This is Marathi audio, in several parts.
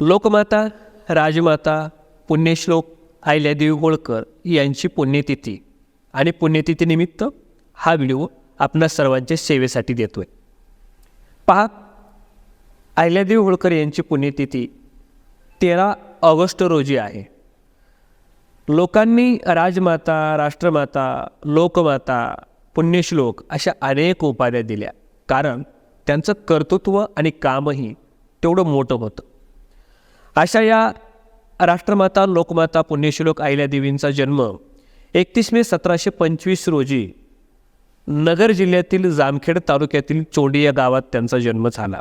लोकमाता राजमाता पुण्यश्लोक अहिल्यादेवी होळकर यांची पुण्यतिथी. आणि पुण्यतिथीनिमित्त हा व्हिडिओ आपणा सर्वांच्या सेवेसाठी देतो आहे पहा अहिल्यादेवी होळकर यांची पुण्यतिथी तेरा ऑगस्ट रोजी आहे. लोकांनी राजमाता राष्ट्रमाता लोकमाता पुण्यश्लोक अशा अनेक उपाध्या दिल्या. कारण त्यांचं कर्तृत्व आणि कामही तेवढं मोठं होतं. अशा या राष्ट्रमाता लोकमाता पुण्यश्लोक अहिल्यादेवींचा जन्म एकतीस मे सतराशे पंचवीस रोजी नगर जिल्ह्यातील जामखेड तालुक्यातील चोंडी या गावात त्यांचा जन्म झाला.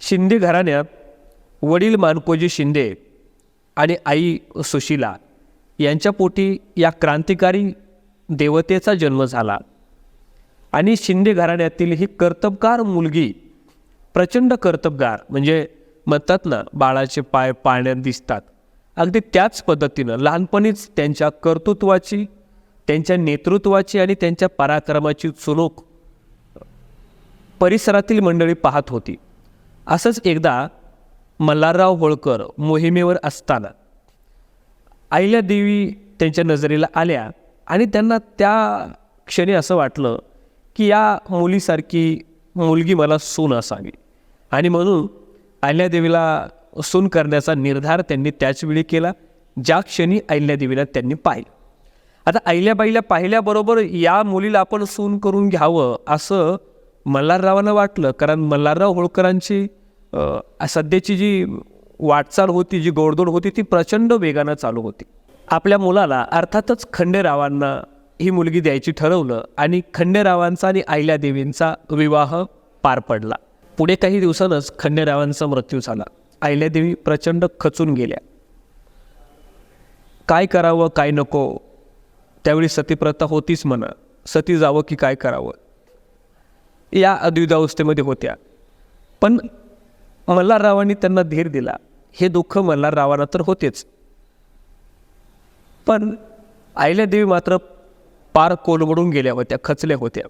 शिंदे घराण्यात वडील मानकोजी शिंदे आणि आई सुशीला यांच्या पोटी या क्रांतिकारी देवतेचा जन्म झाला आणि शिंदे घराण्यातील ही कर्तबगार मुलगी प्रचंड कर्तबगार म्हणजे म्हणतात ना बाळाचे पाय पाण्यात दिसतात. अगदी त्याच पद्धतीनं लहानपणीच त्यांच्या कर्तृत्वाची त्यांच्या नेतृत्वाची आणि त्यांच्या पराक्रमाची चुणूक परिसरातील मंडळी पाहत होती. असंच एकदा मल्हारराव होळकर मोहिमेवर असताना आईल्या देवी त्यांच्या नजरेला आल्या आणि त्यांना त्या क्षणी असं वाटलं की या मुलीसारखी मुलगी मला सून असावी. आणि म्हणून अहिल्यादेवीला सून करण्याचा निर्धार त्यांनी त्याचवेळी केला ज्या क्षणी अहिल्यादेवीला त्यांनी पाहिलं. आता अहिल्याबाईला पाहिल्याबरोबर या मुलीला आपण सून करून घ्यावं असं मल्हाररावांना वाटलं कारण मल्हारराव होळकरांची सध्याची जी वाटचाल होती जी गोडदोड होती ती प्रचंड वेगानं चालू होती. आपल्या मुलाला अर्थातच खंडेरावांना ही मुलगी द्यायची ठरवलं आणि खंडेरावांचा आणि अहिल्यादेवींचा विवाह पार पडला. पुढे काही दिवसांच खंडेरावांचा मृत्यू झाला. अहिल्यादेवी प्रचंड खचून गेल्या. काय करावं काय नको? त्यावेळी सतीप्रथा होतीच म्हणा. सती जावं की काय करावं? या अद्विधावस्थेमध्ये होत्या. पण मल्हाररावांनी त्यांना धीर दिला. हे दुःख मल्हाररावांना तर होतेच. पण आयल्यादेवी मात्र पार कोलमडून गेल्या होत्या खचल्या होत्या.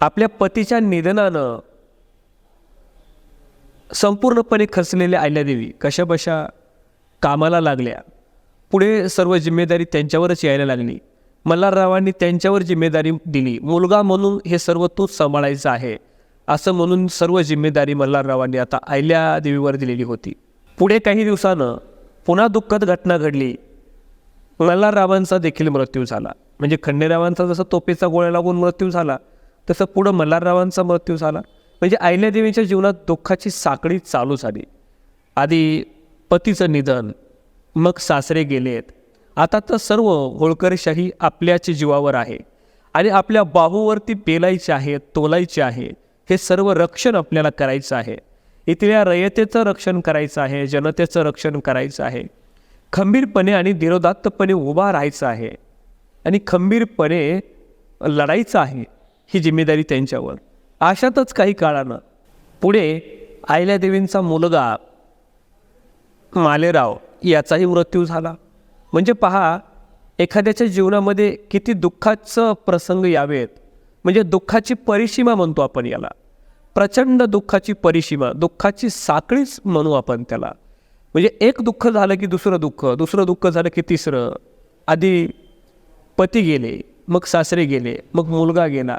आपल्या पतीच्या निधनानं संपूर्णपणे खचलेल्या अहिल्यादेवी कशाबशा कामाला लागल्या. पुढे सर्व जिम्मेदारी त्यांच्यावरच यायला लागली. मल्हाररावांनी त्यांच्यावर जिम्मेदारी दिली. मुलगा म्हणून हे सर्व तूच सांभाळायचं आहे असं म्हणून सर्व जिम्मेदारी मल्हाररावांनी आता अहिल्यादेवीवर दिलेली होती. पुढे काही दिवसानं पुन्हा दुःखद घटना घडली. मल्हाररावांचा देखील मृत्यू झाला. म्हणजे खंडेरावांचा जसं तोपेचा गोळ्या लागून मृत्यू झाला तसं पुढं मल्हाररावांचा मृत्यू झाला. म्हणजे अहिल्यादेवीच्या जीवनात दुःखाची साखळी चालू झाली. आधी पतीचं निधन मग सासरे गेलेत. आता तर सर्व होळकरशाही आपल्याच जीवावर आहे आणि आपल्या बाहूवरती पेलायचे आहे तोलायचे आहे. हे सर्व रक्षण आपल्याला करायचं आहे. इथल्या रयतेचं रक्षण करायचं आहे जनतेचं रक्षण करायचं आहे. खंबीरपणे आणि धीरोदात्तपणे उभा राहायचं आहे. आणि खंबीरपणे लढायचं आहे ही जिम्मेदारी त्यांच्यावर. अशातच काही काळानं पुढे अहिल्यादेवींचा मुलगा मालेराव याचाही मृत्यू झाला. म्हणजे पहा एखाद्याच्या जीवनामध्ये किती दुःखाचं प्रसंग यावेत. म्हणजे दुःखाची परिसीमा म्हणतो आपण याला. प्रचंड दुःखाची परिसीमा दुःखाची साखळीच म्हणू आपण त्याला. म्हणजे एक दुःख झालं की दुसरं दुःख दुसरं दुःख झालं की तिसरं. आधी पती गेले मग सासरे गेले मग मुलगा गेला.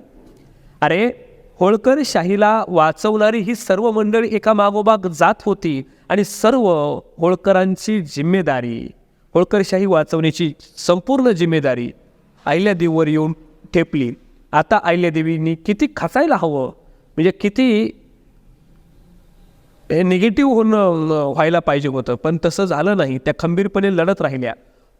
अरे होळकर शाहीला वाचवणारी ही सर्व मंडळी एका मागोमाग जात होती आणि सर्व होळकरांची जिम्मेदारी होळकरशाही वाचवण्याची संपूर्ण जिम्मेदारी अहिल्यादेवीवर येऊन ठेपली. आता अहिल्यादेवींनी किती खचायला हवं? म्हणजे किती हे निगेटिव्ह होणं व्हायला पाहिजे होतं. पण तसं झालं नाही. त्या खंबीरपणे लढत राहिल्या.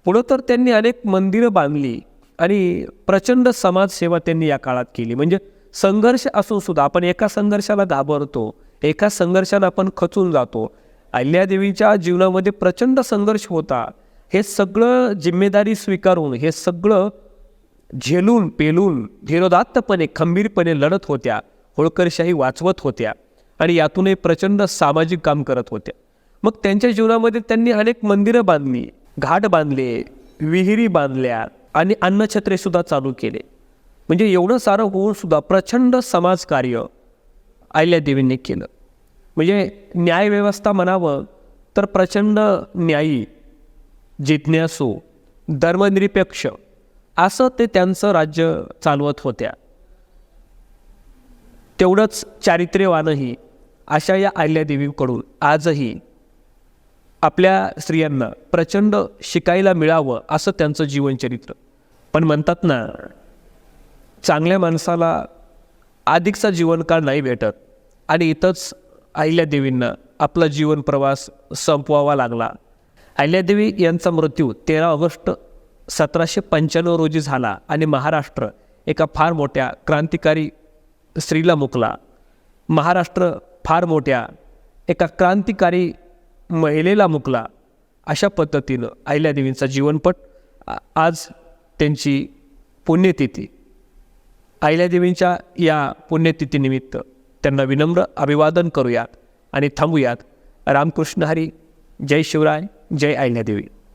पुढं तर त्यांनी अनेक मंदिरं बांधली आणि प्रचंड समाजसेवा त्यांनी या काळात केली. म्हणजे संघर्ष असून सुद्धा आपण एका संघर्षाला घाबरतो एका संघर्षाला आपण खचून जातो. अहिल्यादेवीच्या जीवनामध्ये प्रचंड संघर्ष होता. हे सगळं जिम्मेदारी स्वीकारून हे सगळं झेलून पेलून धीरोदात्तपणे खंबीरपणे लढत होत्या होळकरशाही वाचवत होत्या आणि यातूनही प्रचंड सामाजिक काम करत होत्या. मग त्यांच्या जीवनामध्ये त्यांनी अनेक मंदिरं बांधली घाट बांधले विहिरी बांधल्या आणि अन्नछत्रेसुद्धा चालू केले. म्हणजे एवढं सारं होऊन सुद्धा प्रचंड समाजकार्य अहिल्यादेवींनी केलं. म्हणजे न्यायव्यवस्था म्हणावं तर प्रचंड न्यायी जिज्ञासू धर्मनिरपेक्ष असं ते त्यांचं राज्य चालवत होत्या. तेवढंच चारित्र्यवानही अशा या अहिल्यादेवीकडून आजही आपल्या स्त्रियांना प्रचंड शिकायला मिळावं असं त्यांचं जीवनचरित्र. पण म्हणतात ना चांगल्या माणसाला अधिकचा जीवनकाळ नाही भेटत. आणि इथंच अहिल्यादेवींना आपला जीवन प्रवास संपवावा लागला. अहिल्यादेवी यांचा मृत्यू तेरा ऑगस्ट सतराशे पंच्याण्णव रोजी झाला आणि महाराष्ट्र एका फार मोठ्या क्रांतिकारी स्त्रीला मुकला. महाराष्ट्र फार मोठ्या एका क्रांतिकारी महिलेला मुकला. अशा पद्धतीनं अहिल्यादेवींचा जीवनपट आज त्यांची पुण्यतिथी. अहिल्यादेवींच्या या पुण्यतिथीनिमित्त त्यांना विनम्र अभिवादन करूयात आणि थांबूयात. रामकृष्ण हरी. जय शिवराय. जय अहिल्यादेवी